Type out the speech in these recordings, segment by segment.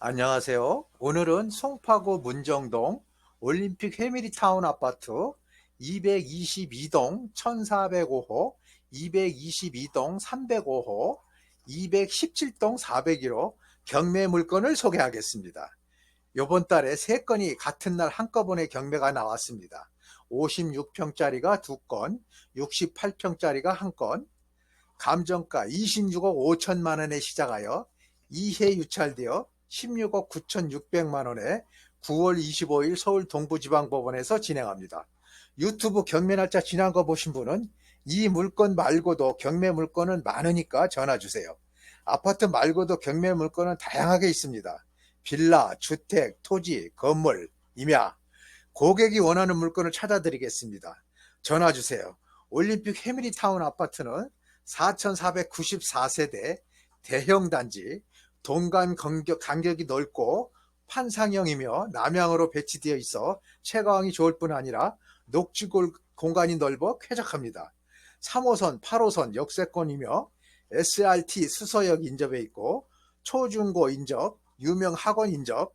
안녕하세요. 오늘은 송파구 문정동 올림픽 해밀리타운 아파트 222동 1405호, 222동 305호, 217동 401호 경매 물건을 소개하겠습니다. 이번 달에 세 건이 같은 날 한꺼번에 경매가 나왔습니다. 56평짜리가 두 건, 68평짜리가 한 건, 감정가 26억 5천만 원에 시작하여 2회 유찰되어 16억 9,600만 원에 9월 25일 서울 동부지방법원에서 진행합니다. 유튜브 경매 날짜 지난 거 보신 분은 이 물건 말고도 경매 물건은 많으니까 전화 주세요. 아파트 말고도 경매 물건은 다양하게 있습니다. 빌라, 주택, 토지, 건물, 임야. 고객이 원하는 물건을 찾아드리겠습니다. 전화 주세요. 올림픽 해밀리타운 아파트는 4,494세대 대형 단지, 동간 간격, 간격이 넓고 판상형이며 남향으로 배치되어 있어 채광이 좋을 뿐 아니라 녹지골 공간이 넓어 쾌적합니다. 3호선, 8호선 역세권이며 SRT 수서역 인접해 있고 초중고 인접, 유명 학원 인접,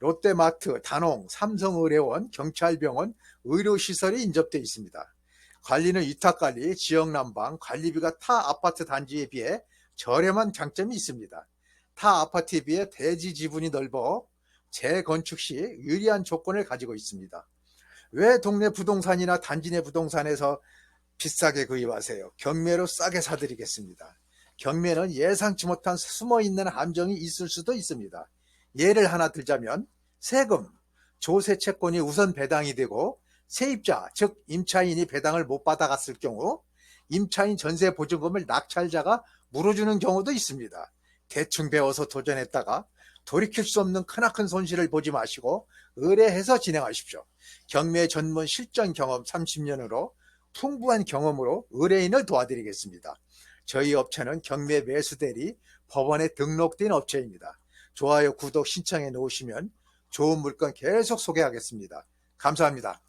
롯데마트, 단홍, 삼성의료원, 경찰병원, 의료시설이 인접돼 있습니다. 관리는 위탁관리, 지역난방, 관리비가 타 아파트 단지에 비해 저렴한 장점이 있습니다. 타 아파트에 비해 대지 지분이 넓어 재건축 시 유리한 조건을 가지고 있습니다. 왜 동네 부동산이나 단지 내 부동산에서 비싸게 구입하세요? 경매로 싸게 사드리겠습니다. 경매는 예상치 못한 숨어 있는 함정이 있을 수도 있습니다. 예를 하나 들자면 세금, 조세 채권이 우선 배당이 되고 세입자, 즉 임차인이 배당을 못 받아갔을 경우 임차인 전세 보증금을 낙찰자가 물어주는 경우도 있습니다. 대충 배워서 도전했다가 돌이킬 수 없는 크나큰 손실을 보지 마시고 의뢰해서 진행하십시오. 경매 전문 실전 경험 30년으로 풍부한 경험으로 의뢰인을 도와드리겠습니다. 저희 업체는 경매 매수 대리 법원에 등록된 업체입니다. 좋아요, 구독 신청해 놓으시면 좋은 물건 계속 소개하겠습니다. 감사합니다.